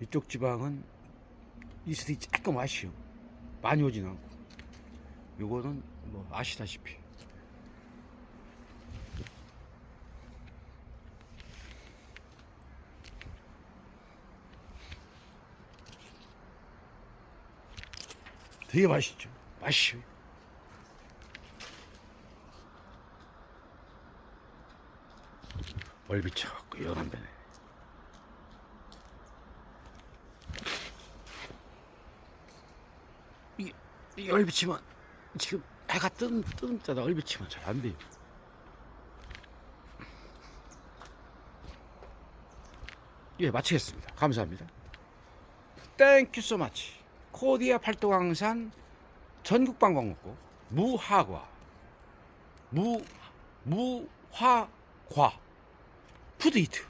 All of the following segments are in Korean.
이쪽 지방은 이슬이 조금 아쉬워. 많이 오진 않고. 요거는 뭐 아시다시피. 되게 맛있죠. 맛있어요. 월비쳐 연한 배네. 이게 얼비치면 지금 해가 뜨는, 뜨는 때다 얼비치면 잘 안 돼요. 예, 마치겠습니다. 감사합니다. 땡큐 소 마치. 코디아 팔도강산 전국방광목고 무화과 무 무화과 푸드이트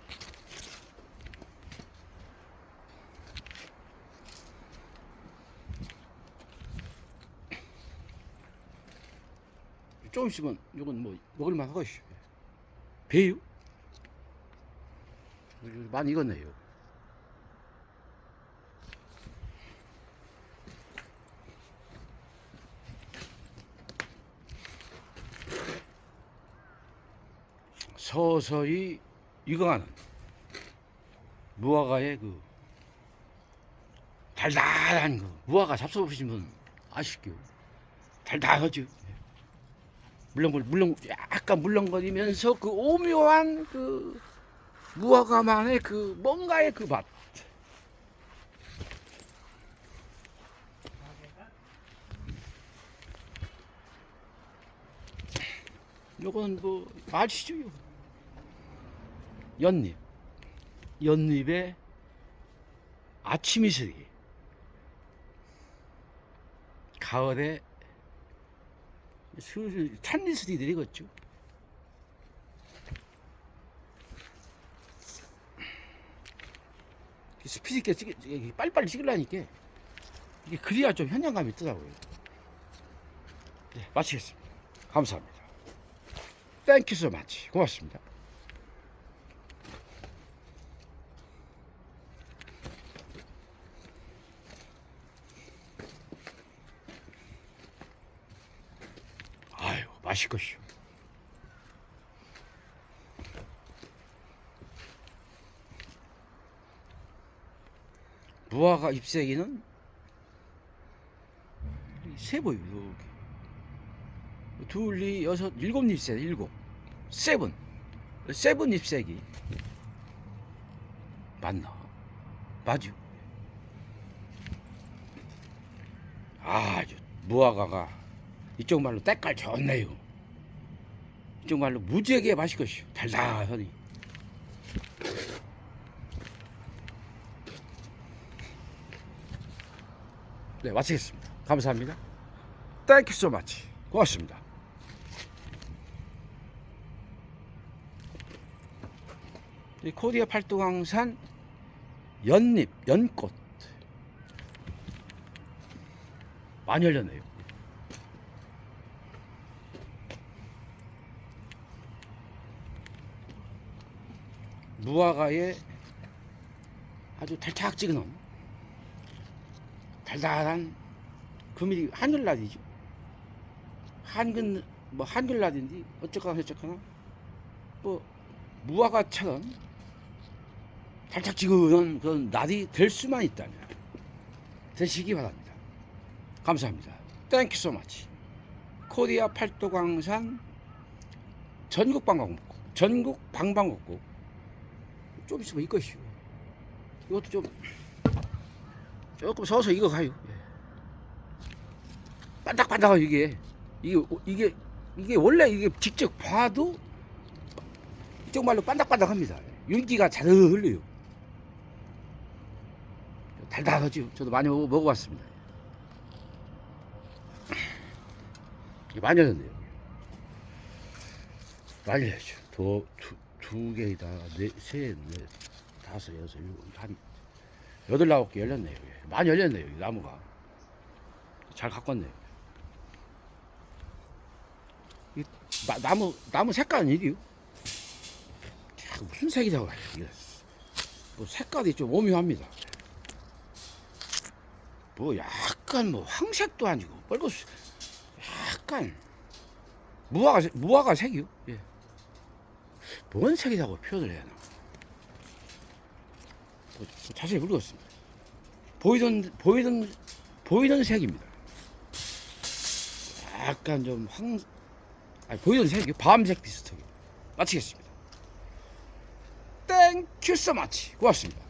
조금 있으면 이건 뭐 먹을만 하겠슈 배유 많이 익었네요 서서히 익어가는 무화과의 그 달달한 그 무화과 잡숴보신 분 아시죠? 달달하죠. 물렁물 물렁 약간 물렁거리면서 그 오묘한 그 무화과만의 그 뭔가의 그 맛. 요건 뭐 아시죠? 연잎. 연잎에 아침 이슬이. 가을에 슬슬 찬이슬이 내리겠죠. 스피드 있게 찍, 빨리빨리 찍으려니까 이게 그래야 좀 현장감이 있더라고요. 네, 마치겠습니다. 감사합니다. 땡큐 so much. 고맙습니다. 맛있겠슈. 무화과 잎새기는 세 보여 이렇게 둘, 이 여섯, 일곱 잎새, 일곱, 세븐, 세븐 잎새기 맞나? 맞죠? 아주 무화과가 이쪽 말로 때깔 좋네요. 이쪽 말로 무지하게 맛있겠슈. 달달하니. 네, 마치겠습니다. 감사합니다. 땡큐 so much. 고맙습니다. 이 코리아 팔도강산 연잎, 연꽃 많이 열렸네요. 무화과에 아주 달짝지근한 달달한 금이 한글날이죠. 한근 뭐 한글날인데 어쩌거나 저쩌거나 뭐 무화과처럼 달짝지근한 그런 날이 될 수만 있다면 되시기 바랍니다. 감사합니다. 땡큐 much. 코리아 팔도광산 전국 방방곡곡 전국 방방곡곡 좀 있으면 이것이요. 이것도 좀 조금 서서 이거 가요. 예. 반짝반짝하 이게 이게 이게 이게 원래 이게 직접 봐도 이쪽 말로 반짝반짝합니다. 윤기가 잘 흘려요. 달달하죠. 저도 많이 먹어, 먹어봤습니다. 많이 열렸네요. 많이 열렸죠. 두, 두, 두 개에다 네, 셋, 넷, 다섯, 여섯, 일곱, 한 여덟, 아홉 개 열렸네요. 예. 많이 열렸네요. 이 나무가. 잘 가꿨네요. 이 나, 나무, 나무 색깔은 이리요. 참, 무슨 색이라고 해요. 뭐 색깔이 좀 오묘합니다. 뭐 약간 뭐 황색도 아니고 빨간 약간 무화과 색- 무화과 색이요. 예. 뭔 색이라고 표현을 해야 하나? 뭐 자세히 모르겠습니다. 보이던 보이던 보이던 색입니다. 약간 좀 황, 아니 보이던 색이 밤색 비슷하게 마치겠습니다. 땡큐 so much 고맙습니다.